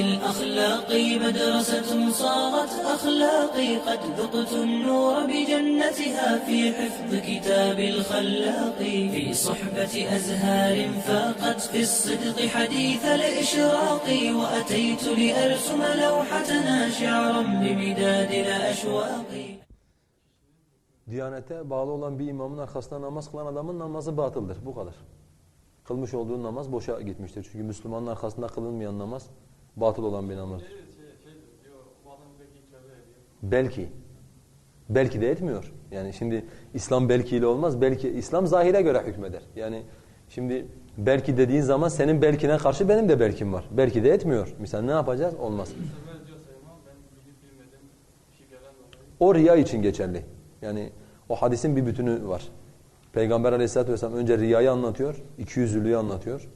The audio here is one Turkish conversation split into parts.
الأخلاق مدرسة صارت أخلاقي قد ذقت النور بجنتها في حفظ كتاب الخلاق في صحبة أزهار فاقت في الصدق حديث الإشراق وأتيت لأرسم لوحتنا شعرا بمداد الأشواق Diyanete bağlı olan bir imamın arkasında namaz kılan adamın namazı batıldır. Bu kadar. Kılmış olduğu namaz boşa gitmiştir. Çünkü Müslümanın arkasında kılınmayan namaz batıl olan bir namazdır. Belki. Belki de etmiyor. Yani şimdi İslam belki ile olmaz. Belki İslam zahire göre hükmeder. Yani şimdi belki dediğin zaman senin belkine karşı benim de belkim var. Belki de etmiyor. Misal ne yapacağız? Olmaz. O riya için geçerli. Yani o hadisin bir bütünü var. Peygamber aleyhissalatü vesselam önce riyayı anlatıyor, ikiyüzlülüğü anlatıyor.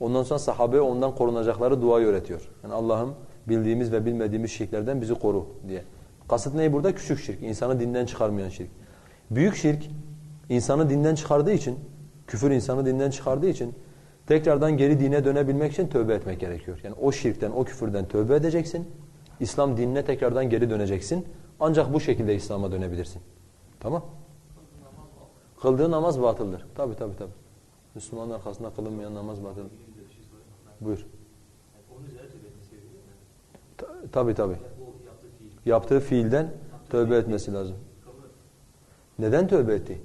Ondan sonra sahabe ondan korunacakları duayı öğretiyor. Yani Allah'ım bildiğimiz ve bilmediğimiz şirklerden bizi koru diye. Kasıt ne burada? Küçük şirk, insanı dinden çıkarmayan şirk. Büyük şirk, insanı dinden çıkardığı için, küfür insanı dinden çıkardığı için tekrardan geri dine dönebilmek için tövbe etmek gerekiyor. Yani o şirkten, o küfürden tövbe edeceksin. İslam dinine tekrardan geri döneceksin. Ancak bu şekilde İslam'a dönebilirsin. Tamam? Kıldığı namaz batıldır. Tabi tabi tabi. Müslümanın arkasında kılınmayan namaz batıldır. Buyur. Ta- Tabi tabi. Yaptığı fiilden tövbe etmesi lazım. Neden tövbe etti?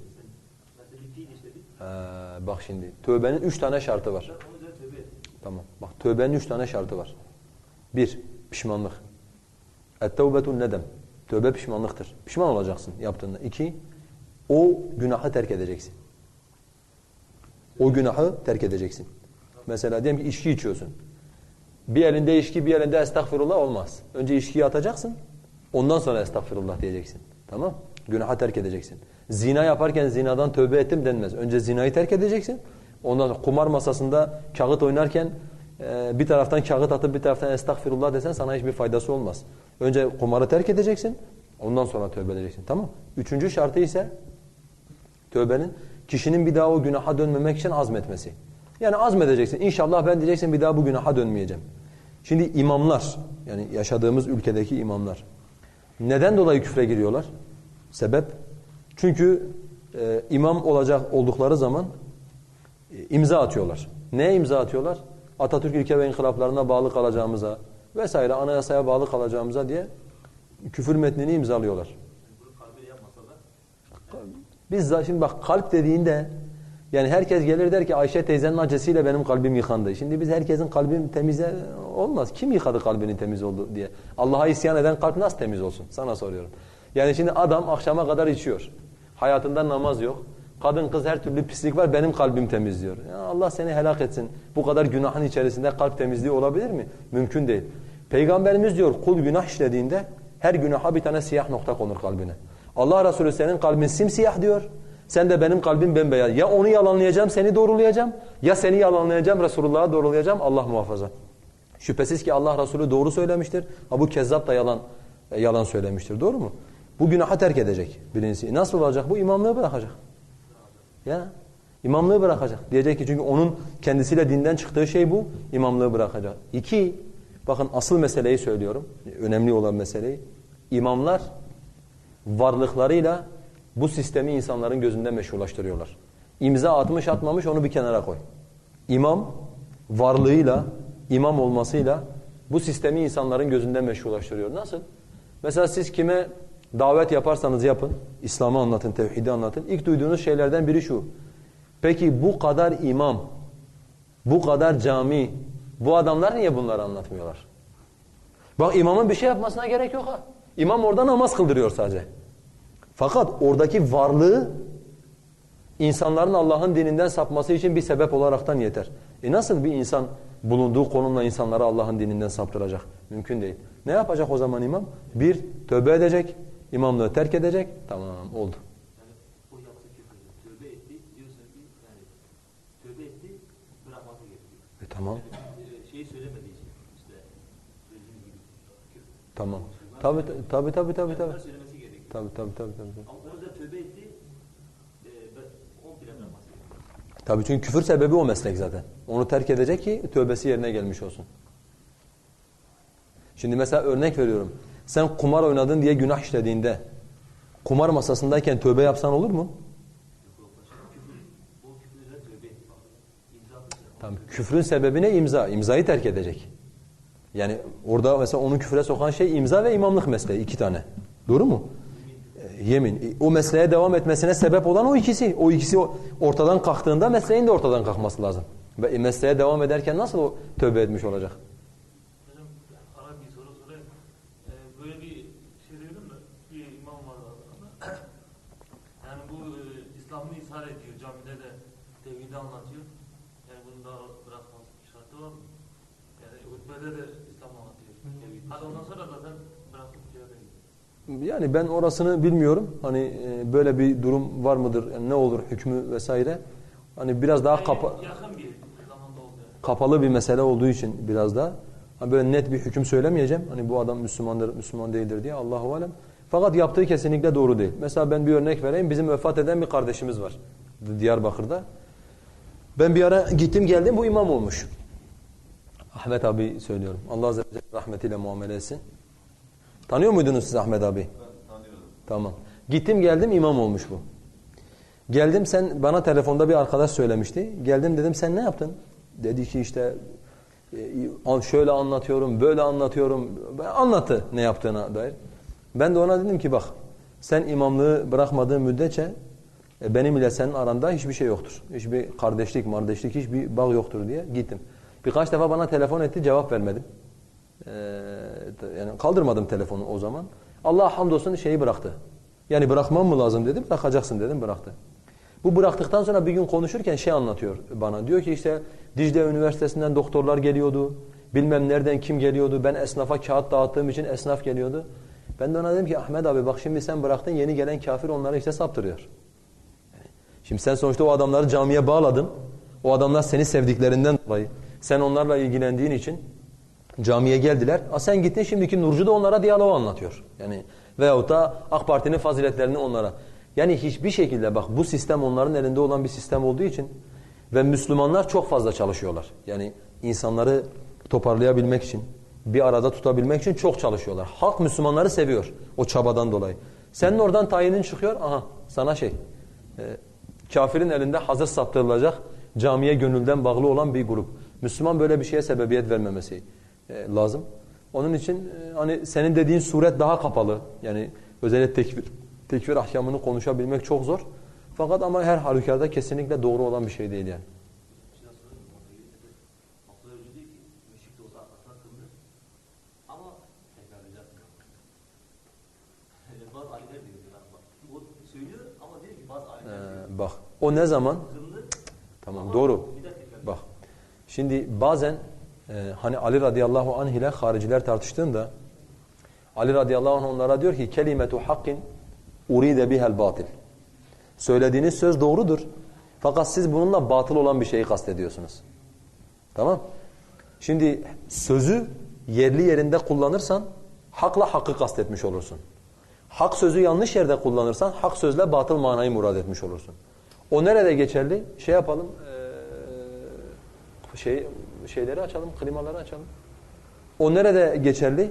Ha, bak şimdi. Tövbenin üç tane şartı var. Tamam. Bak tövbenin üç tane şartı var. Bir, pişmanlık. Et-tevbetun nedem. Tövbe pişmanlıktır. Pişman olacaksın yaptığında. İki, o günahı terk edeceksin. O günahı terk edeceksin. Mesela diyelim ki içki içiyorsun. Bir elinde içki, bir elinde estağfirullah olmaz. Önce içkiyi atacaksın. Ondan sonra estağfirullah diyeceksin. Tamam? Günahı terk edeceksin. Zina yaparken zinadan tövbe ettim denmez. Önce zinayı terk edeceksin. Ondan sonra kumar masasında kağıt oynarken e, bir taraftan kağıt atıp bir taraftan estağfirullah desen sana hiçbir faydası olmaz. Önce kumarı terk edeceksin. Ondan sonra tövbe edeceksin. Tamam? Üçüncü şartı ise tövbenin kişinin bir daha o günaha dönmemek için azmetmesi. Yani azmedeceksin. İnşallah ben diyeceksin bir daha bu günaha dönmeyeceğim. Şimdi imamlar yani yaşadığımız ülkedeki imamlar neden dolayı küfre giriyorlar? Sebep? Çünkü e, imam olacak oldukları zaman e, imza atıyorlar. Neye imza atıyorlar? Atatürk ilke ve inkılaplarına bağlı kalacağımıza vesaire anayasaya bağlı kalacağımıza diye küfür metnini imzalıyorlar. Biz şimdi bak kalp dediğinde yani herkes gelir der ki Ayşe teyzenin acısıyla benim kalbim yıkandı. Şimdi biz herkesin kalbim temize olmaz. Kim yıkadı kalbinin temiz oldu diye. Allah'a isyan eden kalp nasıl temiz olsun? Sana soruyorum. Yani şimdi adam akşama kadar içiyor. Hayatında namaz yok. Kadın kız her türlü pislik var benim kalbim temiz diyor. Ya Allah seni helak etsin. Bu kadar günahın içerisinde kalp temizliği olabilir mi? Mümkün değil. Peygamberimiz diyor kul günah işlediğinde her günaha bir tane siyah nokta konur kalbine. Allah Resulü senin kalbin simsiyah diyor. Sen de benim kalbim bembeyaz. Ya onu yalanlayacağım, seni doğrulayacağım. Ya seni yalanlayacağım, Resulullah'ı doğrulayacağım. Allah muhafaza. Şüphesiz ki Allah Resulü doğru söylemiştir. Ha bu kezzap da yalan e, yalan söylemiştir. Doğru mu? Bu günaha terk edecek birincisi. Nasıl olacak bu? İmamlığı bırakacak. Ya imamlığı bırakacak. Diyecek ki çünkü onun kendisiyle dinden çıktığı şey bu. İmamlığı bırakacak. İki, bakın asıl meseleyi söylüyorum. Önemli olan meseleyi. İmamlar varlıklarıyla bu sistemi insanların gözünde meşrulaştırıyorlar. İmza atmış atmamış onu bir kenara koy. İmam varlığıyla, imam olmasıyla bu sistemi insanların gözünde meşrulaştırıyor. Nasıl? Mesela siz kime davet yaparsanız yapın, İslam'ı anlatın, tevhidi anlatın. İlk duyduğunuz şeylerden biri şu. Peki bu kadar imam, bu kadar cami, bu adamlar niye bunları anlatmıyorlar? Bak imamın bir şey yapmasına gerek yok ha. İmam orada namaz kıldırıyor sadece. Fakat oradaki varlığı insanların Allah'ın dininden sapması için bir sebep olaraktan yeter. E nasıl bir insan bulunduğu konumla insanları Allah'ın dininden saptıracak? Mümkün değil. Ne yapacak o zaman imam? Bir, tövbe edecek, imamlığı terk edecek. Tamam oldu. E tamam, tamam. Tabi tabi tabi tabi tabi. Tabi tabi tabi tabi. Ama onu da tövbe etti e, komple gerekiyor. Tabi çünkü küfür sebebi o meslek zaten. Onu terk edecek ki tövbesi yerine gelmiş olsun. Şimdi mesela örnek veriyorum. Sen kumar oynadın diye günah işlediğinde kumar masasındayken tövbe yapsan olur mu? Tamam. Küfrün sebebi ne? İmza. İmzayı terk edecek. Yani orada mesela onu küfre sokan şey imza ve imamlık mesleği. iki tane. Doğru mu? Yemin. E, O mesleğe devam etmesine sebep olan o ikisi. O ikisi ortadan kalktığında mesleğin de ortadan kalkması lazım. Ve mesleğe devam ederken nasıl o tövbe etmiş olacak? Hocam ara bir soru sorayım. Ee, böyle bir şey duydum da bir imam var adında. Yani bu e, İslam'ı ishal ediyor camide de tevhidi anlatıyor. Yani bunu da bırakması şartı var mı? Yani hutbede de İslam anlatıyor. Hadi ondan sonra zaten bırakıp cihada gidiyor. Yani ben orasını bilmiyorum. Hani e, böyle bir durum var mıdır? Yani ne olur hükmü vesaire. Hani biraz daha kapa Yani yakın bir zamanda oldu yani. kapalı bir mesele olduğu için biraz da hani böyle net bir hüküm söylemeyeceğim. Hani bu adam Müslümandır, Müslüman değildir diye Allahu alem. Fakat yaptığı kesinlikle doğru değil. Mesela ben bir örnek vereyim. Bizim vefat eden bir kardeşimiz var Diyarbakır'da. Ben bir ara gittim geldim bu imam olmuş. Ahmet abi söylüyorum. Allah azze ve celle rahmetiyle muamele etsin. Tanıyor muydunuz siz Ahmet abi? Ben tanıyorum. Tamam. Gittim geldim imam olmuş bu. Geldim sen bana telefonda bir arkadaş söylemişti. Geldim dedim sen ne yaptın? Dedi ki işte e, şöyle anlatıyorum, böyle anlatıyorum. Anlattı ne yaptığına dair. Ben de ona dedim ki bak sen imamlığı bırakmadığın müddetçe e, benim ile senin aranda hiçbir şey yoktur. Hiçbir kardeşlik, mardeşlik, hiçbir bağ yoktur diye gittim. Birkaç defa bana telefon etti cevap vermedim. Ee, yani kaldırmadım telefonu o zaman. Allah hamdolsun şeyi bıraktı. Yani bırakmam mı lazım dedim. Bırakacaksın dedim bıraktı. Bu bıraktıktan sonra bir gün konuşurken şey anlatıyor bana. Diyor ki işte Dicle Üniversitesi'nden doktorlar geliyordu. Bilmem nereden kim geliyordu. Ben esnafa kağıt dağıttığım için esnaf geliyordu. Ben de ona dedim ki Ahmet abi bak şimdi sen bıraktın yeni gelen kafir onları işte saptırıyor. Şimdi sen sonuçta o adamları camiye bağladın. O adamlar seni sevdiklerinden dolayı. Sen onlarla ilgilendiğin için camiye geldiler. A sen gittin şimdiki Nurcu da onlara diyaloğu anlatıyor. Yani veyahut da AK Parti'nin faziletlerini onlara. Yani hiçbir şekilde bak bu sistem onların elinde olan bir sistem olduğu için ve Müslümanlar çok fazla çalışıyorlar. Yani insanları toparlayabilmek için, bir arada tutabilmek için çok çalışıyorlar. Halk Müslümanları seviyor o çabadan dolayı. Senin oradan tayinin çıkıyor, aha sana şey, e, kafirin elinde hazır saptırılacak camiye gönülden bağlı olan bir grup. Müslüman böyle bir şeye sebebiyet vermemesi e, lazım. Onun için e, hani senin dediğin suret daha kapalı. Yani özellikle tekfir, tekfir ahkamını konuşabilmek çok zor. Fakat ama her halükarda kesinlikle doğru olan bir şey değil yani. Ee, bak o ne zaman? Tamam ama doğru. Bak şimdi bazen e, hani Ali radıyallahu anh ile hariciler tartıştığında Ali radıyallahu anh onlara diyor ki kelimetu hakkin uride bihel batil. Söylediğiniz söz doğrudur. Fakat siz bununla batıl olan bir şeyi kastediyorsunuz. Tamam? Şimdi sözü yerli yerinde kullanırsan hakla hakkı kastetmiş olursun. Hak sözü yanlış yerde kullanırsan hak sözle batıl manayı murad etmiş olursun. O nerede geçerli? Şey yapalım. eee, şey şeyleri açalım, klimaları açalım. O nerede geçerli?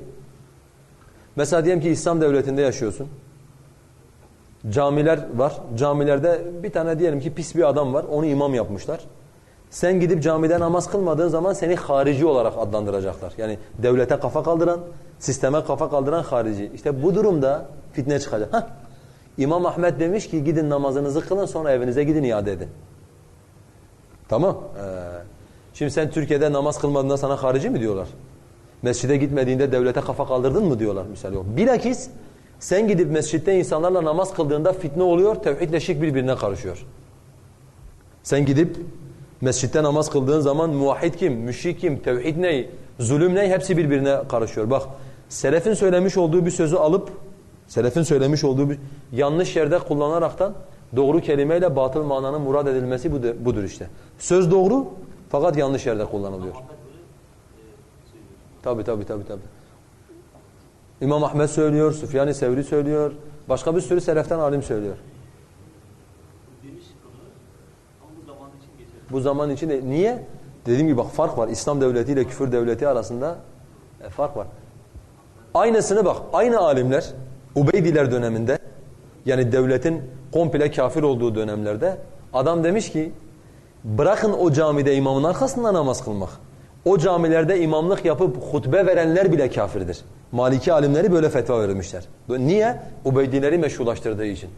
Mesela diyelim ki İslam devletinde yaşıyorsun. Camiler var. Camilerde bir tane diyelim ki pis bir adam var. Onu imam yapmışlar. Sen gidip camide namaz kılmadığın zaman seni harici olarak adlandıracaklar. Yani devlete kafa kaldıran, sisteme kafa kaldıran harici. İşte bu durumda fitne çıkacak. Hah. İmam Ahmet demiş ki gidin namazınızı kılın sonra evinize gidin iade edin. Tamam. Ee, şimdi sen Türkiye'de namaz kılmadığında sana harici mi diyorlar? Mescide gitmediğinde devlete kafa kaldırdın mı diyorlar misal yok. Bilakis sen gidip mescitte insanlarla namaz kıldığında fitne oluyor, tevhidle şirk birbirine karışıyor. Sen gidip mescitte namaz kıldığın zaman muvahhid kim, müşrik kim, tevhid ne, zulüm ne hepsi birbirine karışıyor. Bak selefin söylemiş olduğu bir sözü alıp selefin söylemiş olduğu bir yanlış yerde kullanaraktan doğru kelimeyle batıl mananın murad edilmesi budur işte. Söz doğru fakat yanlış yerde kullanılıyor. Tabi tabi tabi tabi. İmam Ahmed söylüyor, Süfyan-ı Sevri söylüyor, başka bir sürü seleften alim söylüyor. Bu zaman için içinde niye? Dediğim gibi bak fark var. İslam devleti ile küfür devleti arasında e, fark var. Aynısını bak, aynı alimler Ubeydiler döneminde yani devletin komple kafir olduğu dönemlerde adam demiş ki bırakın o camide imamın arkasında namaz kılmak. O camilerde imamlık yapıp hutbe verenler bile kafirdir. Maliki alimleri böyle fetva vermişler. Niye? Ubeydileri meşrulaştırdığı için.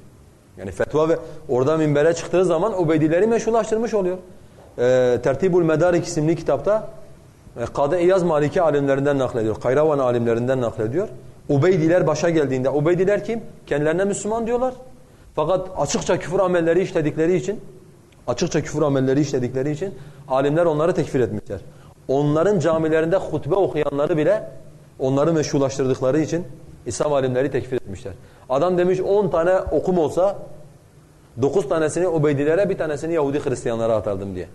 Yani fetva ve orada minbere çıktığı zaman Ubeydileri meşrulaştırmış oluyor. Ee, Tertibul Medarik isimli kitapta e, Kadı İyaz Maliki alimlerinden naklediyor. Kayravan alimlerinden naklediyor. Ubeydiler başa geldiğinde, Ubeydiler kim? Kendilerine Müslüman diyorlar. Fakat açıkça küfür amelleri işledikleri için, açıkça küfür amelleri işledikleri için alimler onları tekfir etmişler. Onların camilerinde hutbe okuyanları bile onları meşrulaştırdıkları için İslam alimleri tekfir etmişler. Adam demiş 10 tane okum olsa 9 tanesini Ubeydilere bir tanesini Yahudi Hristiyanlara atardım diye.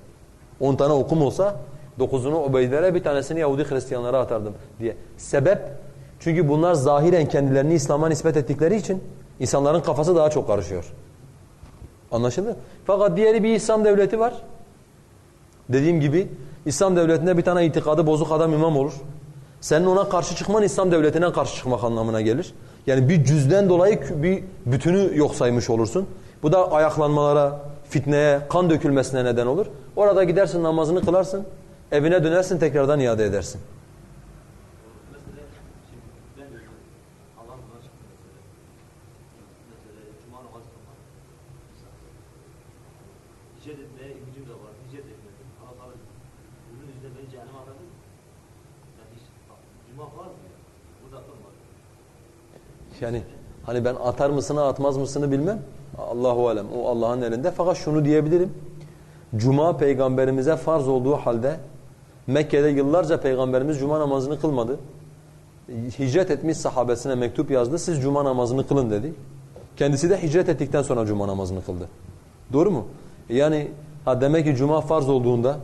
10 tane okum olsa 9'unu Ubeydilere bir tanesini Yahudi Hristiyanlara atardım diye. Sebep çünkü bunlar zahiren kendilerini İslam'a nispet ettikleri için insanların kafası daha çok karışıyor. Anlaşıldı? Fakat diğeri bir İslam devleti var. Dediğim gibi İslam devletinde bir tane itikadı bozuk adam imam olur. Senin ona karşı çıkman İslam devletine karşı çıkmak anlamına gelir. Yani bir cüzden dolayı bir bütünü yok saymış olursun. Bu da ayaklanmalara, fitneye, kan dökülmesine neden olur. Orada gidersin namazını kılarsın, evine dönersin tekrardan iade edersin. Mesela şimdi ben özüm Allah buna çıktı mesela. Mesela cuma namazı kılmak. Mesela. Hicret etmeye gücüm de var. Hicret etmedim. Allah Teala bunun yüzüne beni cehenneme atadı. Yani hiç, bak, cuma farz mı ya? Burada kılmadı. Yani hani ben atar mısını atmaz mısını bilmem. Allahu alem. O Allah'ın elinde. Fakat şunu diyebilirim. Cuma peygamberimize farz olduğu halde Mekke'de yıllarca peygamberimiz cuma namazını kılmadı. Hicret etmiş sahabesine mektup yazdı. Siz cuma namazını kılın dedi. Kendisi de hicret ettikten sonra cuma namazını kıldı. Doğru mu? Yani ha demek ki cuma farz olduğunda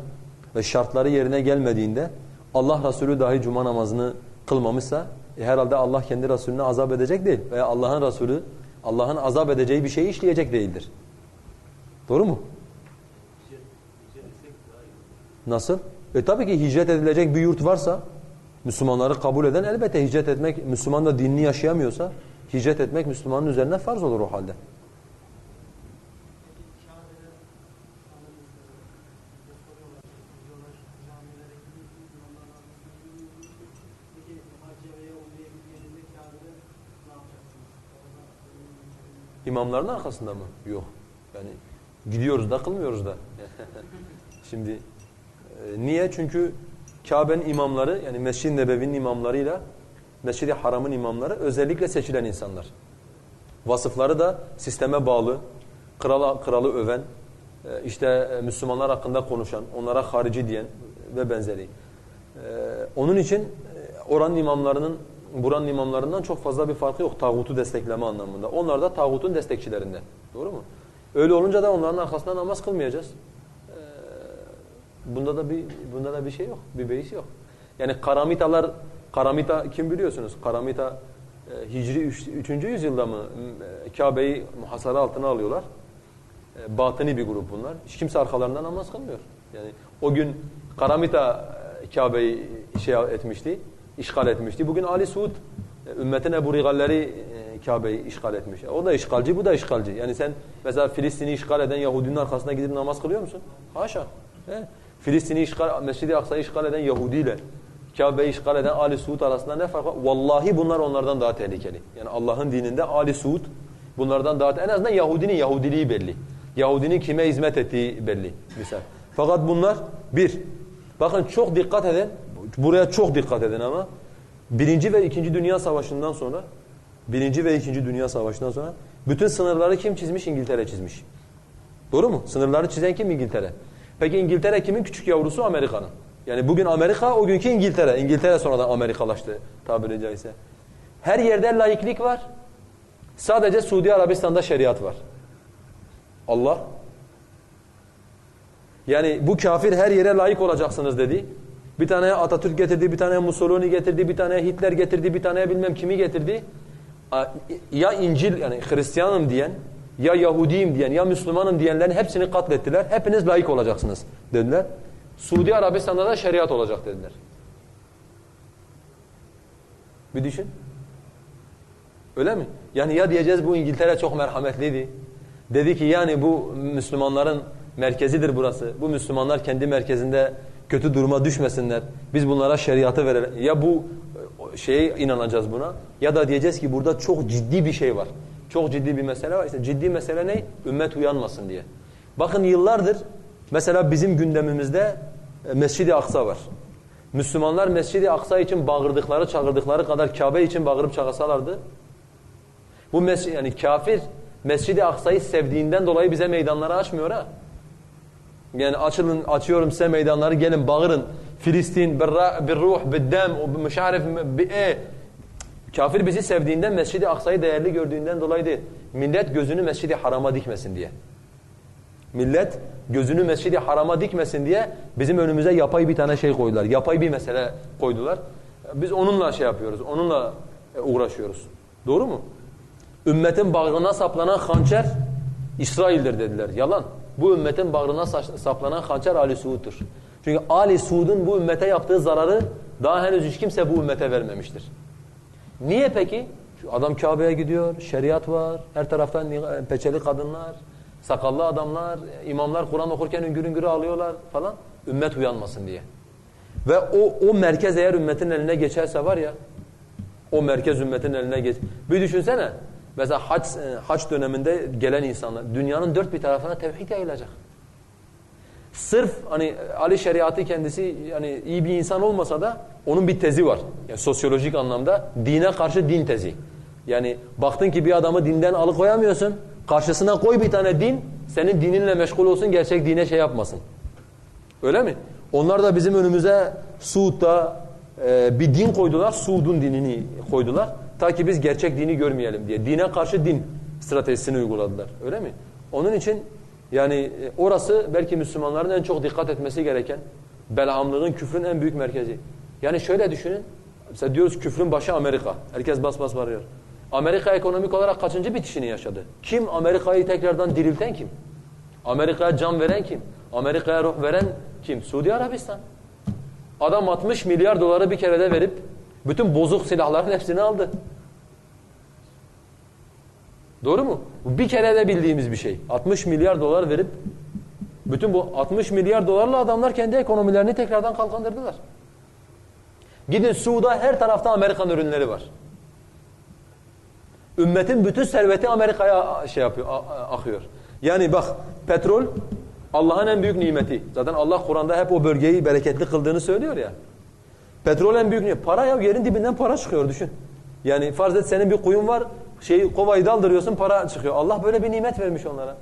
ve şartları yerine gelmediğinde Allah Resulü dahi cuma namazını kılmamışsa e herhalde Allah kendi Resulüne azap edecek değil. Veya Allah'ın Resulü Allah'ın azap edeceği bir şeyi işleyecek değildir. Doğru mu? Nasıl? E tabii ki hicret edilecek bir yurt varsa Müslümanları kabul eden elbette hicret etmek Müslüman da dinini yaşayamıyorsa hicret etmek Müslümanın üzerine farz olur o halde. İmamların arkasında mı? Yok. Yani gidiyoruz da kılmıyoruz da. Şimdi e, niye? Çünkü Kabe'nin imamları yani Mescid-i Nebevi'nin imamlarıyla Mescid-i Haram'ın imamları özellikle seçilen insanlar. Vasıfları da sisteme bağlı, krala, kralı öven, e, işte e, Müslümanlar hakkında konuşan, onlara harici diyen ve benzeri. E, Onun için e, oranın imamlarının buranın imamlarından çok fazla bir farkı yok tağutu destekleme anlamında. Onlar da tağutun destekçilerinden. Doğru mu? Öyle olunca da onların arkasında namaz kılmayacağız. Ee, bunda da bir bunda da bir şey yok. Bir beis yok. Yani karamitalar karamita kim biliyorsunuz? Karamita e, Hicri 3. yüzyılda mı e, Kabe'yi muhasara altına alıyorlar. E, batıni bir grup bunlar. Hiç kimse arkalarında namaz kılmıyor. Yani o gün Karamita e, Kabe'yi şey etmişti işgal etmişti. Bugün Ali Suud e, ümmetin Ebu Rigalleri e, Kabe'yi işgal etmiş. O da işgalci, bu da işgalci. Yani sen mesela Filistin'i işgal eden Yahudinin arkasına gidip namaz kılıyor musun? Haşa. He? Filistin'i işgal, Mescid-i Aksa'yı işgal eden Yahudi ile Kabe'yi işgal eden Ali Suud arasında ne fark var? Vallahi bunlar onlardan daha tehlikeli. Yani Allah'ın dininde Ali Suud bunlardan daha en azından Yahudinin Yahudiliği belli. Yahudinin kime hizmet ettiği belli. Misal. Fakat bunlar bir, bakın çok dikkat edin. Buraya çok dikkat edin ama birinci ve ikinci Dünya Savaşı'ndan sonra birinci ve ikinci Dünya Savaşı'ndan sonra bütün sınırları kim çizmiş? İngiltere çizmiş. Doğru mu? Sınırları çizen kim? İngiltere. Peki İngiltere kimin küçük yavrusu? Amerika'nın. Yani bugün Amerika, o günkü İngiltere. İngiltere sonradan Amerikalaştı tabiri caizse. Her yerde laiklik var. Sadece Suudi Arabistan'da şeriat var. Allah yani bu kafir her yere layık olacaksınız dedi. Bir tane Atatürk getirdi, bir tane Mussolini getirdi, bir tane Hitler getirdi, bir tane bilmem kimi getirdi. Ya İncil yani Hristiyanım diyen, ya Yahudiyim diyen, ya Müslümanım diyenlerin hepsini katlettiler. Hepiniz layık olacaksınız dediler. Suudi Arabistan'da da şeriat olacak dediler. Bir düşün. Öyle mi? Yani ya diyeceğiz bu İngiltere çok merhametliydi. Dedi ki yani bu Müslümanların merkezidir burası. Bu Müslümanlar kendi merkezinde kötü duruma düşmesinler. Biz bunlara şeriatı verelim. Ya bu e, şeye inanacağız buna ya da diyeceğiz ki burada çok ciddi bir şey var. Çok ciddi bir mesele var. İşte ciddi mesele ne? Ümmet uyanmasın diye. Bakın yıllardır mesela bizim gündemimizde e, Mescid-i Aksa var. Müslümanlar Mescid-i Aksa için bağırdıkları, çağırdıkları kadar Kabe için bağırıp çağırsalardı bu mes yani kafir Mescid-i Aksa'yı sevdiğinden dolayı bize meydanları açmıyor ha. Yani açılın açıyorum size meydanları gelin bağırın. Filistin bir ruh bir dem müşarif bir e Kafir bizi sevdiğinden Mescid-i Aksa'yı değerli gördüğünden dolayı. Millet gözünü Mescid-i Haram'a dikmesin diye. Millet gözünü Mescid-i Haram'a dikmesin diye bizim önümüze yapay bir tane şey koydular. Yapay bir mesele koydular. Biz onunla şey yapıyoruz. Onunla e, uğraşıyoruz. Doğru mu? Ümmetin bağrına saplanan hançer İsrail'dir dediler. Yalan. Bu ümmetin bağrına saplanan hançer Ali Suud'dur. Çünkü Ali Suud'un bu ümmete yaptığı zararı daha henüz hiç kimse bu ümmete vermemiştir. Niye peki? Şu adam Kabe'ye gidiyor, şeriat var, her taraftan peçeli kadınlar, sakallı adamlar, imamlar Kur'an okurken üngür üngür ağlıyorlar falan. Ümmet uyanmasın diye. Ve o, o merkez eğer ümmetin eline geçerse var ya, o merkez ümmetin eline geç. Bir düşünsene, mesela hac, e, hac döneminde gelen insanlar, dünyanın dört bir tarafına tevhid yayılacak. Sırf hani Ali şeriatı kendisi yani iyi bir insan olmasa da onun bir tezi var. Yani sosyolojik anlamda dine karşı din tezi. Yani baktın ki bir adamı dinden alıkoyamıyorsun. Karşısına koy bir tane din, senin dininle meşgul olsun, gerçek dine şey yapmasın. Öyle mi? Onlar da bizim önümüze Suud'da e, bir din koydular, Suud'un dinini koydular. Ta ki biz gerçek dini görmeyelim diye. Dine karşı din stratejisini uyguladılar. Öyle mi? Onun için yani e, orası belki Müslümanların en çok dikkat etmesi gereken, belamlığın, küfrün en büyük merkezi. Yani şöyle düşünün, mesela diyoruz küfrün başı Amerika. Herkes bas bas varıyor. Amerika ekonomik olarak kaçıncı bitişini yaşadı? Kim Amerika'yı tekrardan dirilten kim? Amerika'ya can veren kim? Amerika'ya ruh veren kim? Suudi Arabistan. Adam 60 milyar doları bir kerede verip bütün bozuk silahların hepsini aldı. Doğru mu? Bu bir kere de bildiğimiz bir şey. 60 milyar dolar verip bütün bu 60 milyar dolarla adamlar kendi ekonomilerini tekrardan kalkındırdılar. Gidin Suud'a her tarafta Amerikan ürünleri var. Ümmetin bütün serveti Amerika'ya şey yapıyor, akıyor. Yani bak petrol Allah'ın en büyük nimeti. Zaten Allah Kur'an'da hep o bölgeyi bereketli kıldığını söylüyor ya. Petrol en büyük nimeti. Para ya yerin dibinden para çıkıyor düşün. Yani farz et senin bir kuyun var şeyi kovayı daldırıyorsun para çıkıyor. Allah böyle bir nimet vermiş onlara.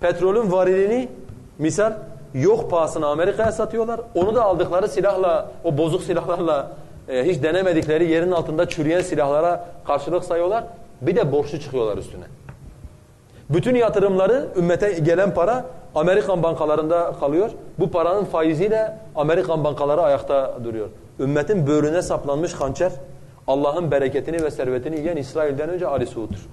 Petrolün varilini misal yok pahasına Amerika'ya satıyorlar. Onu da aldıkları silahla, o bozuk silahlarla e, hiç denemedikleri yerin altında çürüyen silahlara karşılık sayıyorlar. Bir de borçlu çıkıyorlar üstüne. Bütün yatırımları ümmete gelen para Amerikan bankalarında kalıyor. Bu paranın faiziyle Amerikan bankaları ayakta duruyor. Ümmetin böğrüne saplanmış hançer Allah'ın bereketini ve servetini yiyen İsrail'den önce Ali Suud'dur.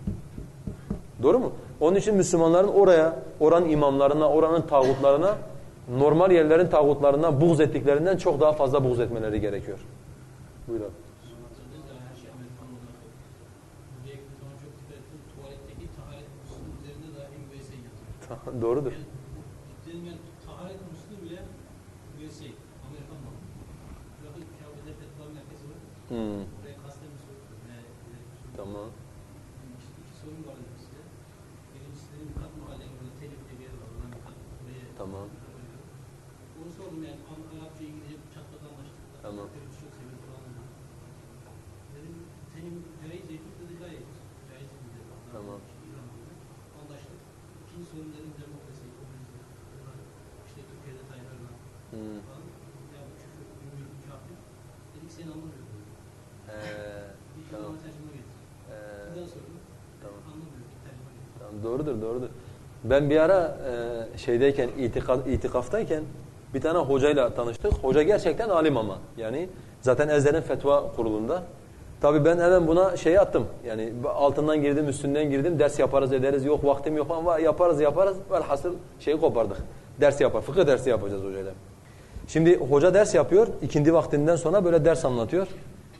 Doğru mu? Onun için Müslümanların oraya, oranın imamlarına, oranın tağutlarına, normal yerlerin tağutlarına buğz ettiklerinden çok daha fazla buğz etmeleri gerekiyor. Buyurun. Doğrudur. Taharet muslu bile USA, Amerikan malı. Bakın Kabe'de petrol merkezi var. Hmm. Oraya kasten bir ne, ne, Tamam. İşte iki sorun var dedim size. Birincisi dedim kat mahalle orada telifte bir yer var. Oradan bir kat oraya Tamam. Onu sordum yani An Arapçaya gidecek çatladı anlaştık. Tamam. Dedim çok seviyorum falan. Dedim senin caiz eğitim dedi gayet caiz mi dedi. Tamam. Anlaştık. İkinci sorun dedim demokrasi, komünizm. İşte Türkiye'de Tayyip Erdoğan Hmm. falan. Ya bu küfür, ümmi, kafir. Dedik seni anlamıyorum. Ee, Bir tamam. tamam. tercüme getir. Ee, Bir daha sordum. tamam. Anlamıyorum. Bir tercüme getir. Tamam, doğrudur, doğrudur. Ben bir ara e, şeydeyken, itika, itikaftayken bir tane hocayla tanıştık. Hoca gerçekten alim ama. Yani zaten Ezher'in fetva kurulunda. Tabii ben hemen buna şey attım. Yani altından girdim, üstünden girdim. Ders yaparız ederiz. Yok vaktim yok ama yaparız yaparız. Velhasıl şeyi kopardık. Ders yapar. Fıkıh dersi yapacağız hocayla. Şimdi hoca ders yapıyor. ikindi vaktinden sonra böyle ders anlatıyor.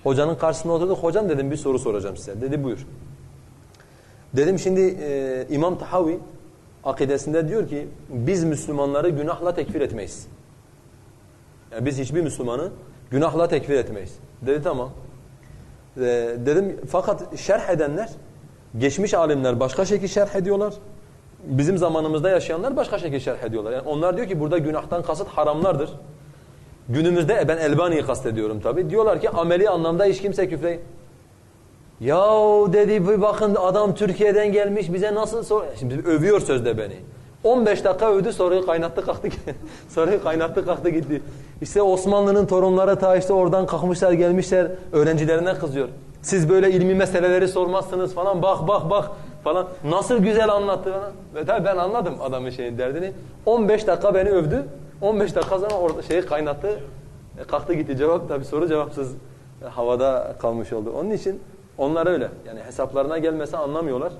Hocanın karşısına oturduk. Hocam dedim bir soru soracağım size. Dedi buyur. Dedim şimdi e, İmam Tahavi akidesinde diyor ki biz Müslümanları günahla tekfir etmeyiz. Yani biz hiçbir Müslümanı günahla tekfir etmeyiz. Dedi tamam. E, dedim fakat şerh edenler geçmiş alimler başka şekilde şerh ediyorlar. Bizim zamanımızda yaşayanlar başka şekilde şerh ediyorlar. Yani onlar diyor ki burada günahtan kasıt haramlardır. Günümüzde e, ben Elbani'yi kastediyorum tabi. Diyorlar ki ameli anlamda hiç kimse küfre... Yahu dedi bir bakın adam Türkiye'den gelmiş bize nasıl sor... Şimdi övüyor sözde beni. 15 dakika övdü soruyu kaynattı kalktı. soruyu kaynattı kalktı gitti. İşte Osmanlı'nın torunları ta işte oradan kalkmışlar gelmişler öğrencilerine kızıyor. Siz böyle ilmi meseleleri sormazsınız falan bak bak bak falan. Nasıl güzel anlattı falan. Ve tabii ben anladım adamın şeyin derdini. 15 dakika beni övdü. 15 dakika sonra orada şeyi kaynattı. E, kalktı gitti cevap tabii soru cevapsız havada kalmış oldu. Onun için onlar öyle. Yani hesaplarına gelmese anlamıyorlar.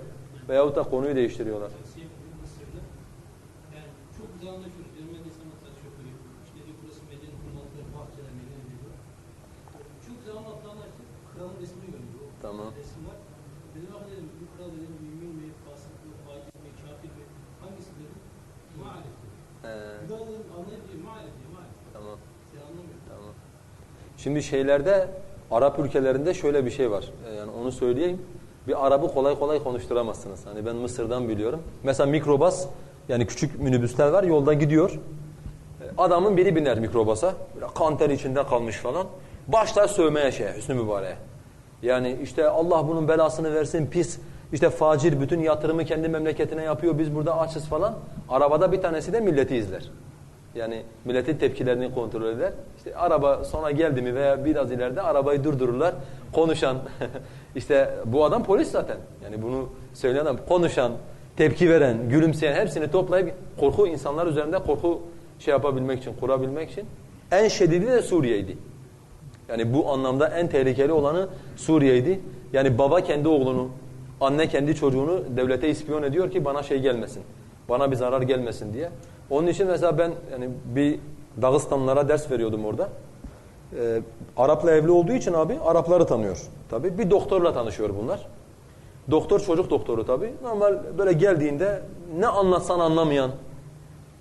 Veyahut da konuyu değiştiriyorlar. Tamam. Şimdi şeylerde Arap ülkelerinde şöyle bir şey var. Ee, Yani onu söyleyeyim. Bir Arap'ı kolay kolay konuşturamazsınız. Hani ben Mısır'dan biliyorum. Mesela mikrobas yani küçük minibüsler var yolda gidiyor. Ee, Adamın biri biner mikrobasa. Böyle kanter içinde kalmış falan. Başlar sövmeye şeye Hüsnü Mübarek'e. Yani işte Allah bunun belasını versin pis. İşte facir bütün yatırımı kendi memleketine yapıyor. Biz burada açız falan. Arabada bir tanesi de milleti izler. Yani milletin tepkilerini kontrol eder. İşte araba sona geldi mi veya biraz ileride arabayı durdururlar. Konuşan, işte bu adam polis zaten. Yani bunu söyleyen adam konuşan, tepki veren, gülümseyen hepsini toplayıp korku insanlar üzerinde korku şey yapabilmek için, kurabilmek için. En şedidi de Suriye'ydi. Yani bu anlamda en tehlikeli olanı Suriye'ydi. Yani baba kendi oğlunu, anne kendi çocuğunu devlete ispiyon ediyor ki bana şey gelmesin. Bana bir zarar gelmesin diye. Onun için mesela ben yani bir Dağıstanlılara ders veriyordum orada. Ee, Arap'la evli olduğu için abi Arapları tanıyor. Tabii bir doktorla tanışıyor bunlar. Doktor çocuk doktoru tabii. Normal böyle geldiğinde ne anlatsan anlamayan,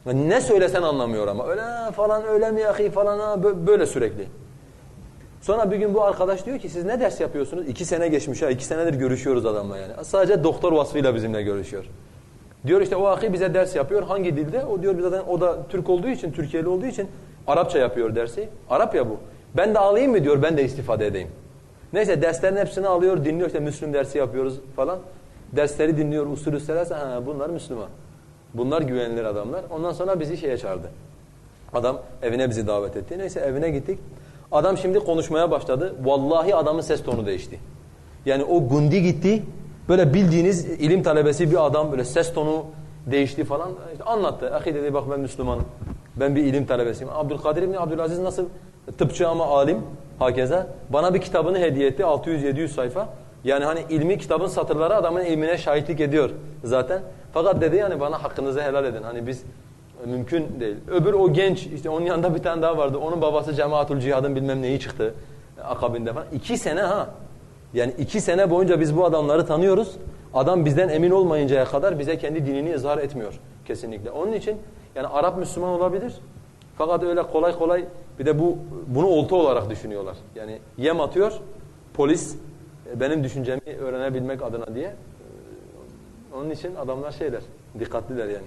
ne söylesen anlamıyor ama öyle falan öyle mi yahi falan böyle sürekli. Sonra bir gün bu arkadaş diyor ki siz ne ders yapıyorsunuz? İki sene geçmiş ha iki senedir görüşüyoruz adamla yani. Sadece doktor vasfıyla bizimle görüşüyor. Diyor işte o ahi bize ders yapıyor. Hangi dilde? O diyor zaten o da Türk olduğu için, Türkiye'li olduğu için Arapça yapıyor dersi. Arap ya bu. Ben de alayım mı diyor ben de istifade edeyim. Neyse derslerin hepsini alıyor, dinliyor işte Müslüm dersi yapıyoruz falan. Dersleri dinliyor, usulü selerse ha bunlar Müslüman. Bunlar güvenilir adamlar. Ondan sonra bizi şeye çağırdı. Adam evine bizi davet etti. Neyse evine gittik. Adam şimdi konuşmaya başladı. Vallahi adamın ses tonu değişti. Yani o gundi gitti. Böyle bildiğiniz ilim talebesi bir adam böyle ses tonu değişti falan. İşte anlattı. Ahi dedi bak ben Müslümanım. Ben bir ilim talebesiyim. Abdülkadir İbni Abdülaziz nasıl tıpçı ama alim hakeza. Bana bir kitabını hediye etti 600-700 sayfa. Yani hani ilmi kitabın satırları adamın ilmine şahitlik ediyor zaten. Fakat dedi yani bana hakkınızı helal edin. Hani biz mümkün değil. Öbür o genç işte onun yanında bir tane daha vardı. Onun babası Cemaatül Cihad'ın bilmem neyi çıktı akabinde falan. İki sene ha. Yani iki sene boyunca biz bu adamları tanıyoruz. Adam bizden emin olmayıncaya kadar bize kendi dinini izhar etmiyor kesinlikle. Onun için yani Arap Müslüman olabilir. Fakat öyle kolay kolay bir de bu bunu olta olarak düşünüyorlar. Yani yem atıyor polis e, benim düşüncemi öğrenebilmek adına diye. Onun için adamlar şeyler, dikkatliler yani.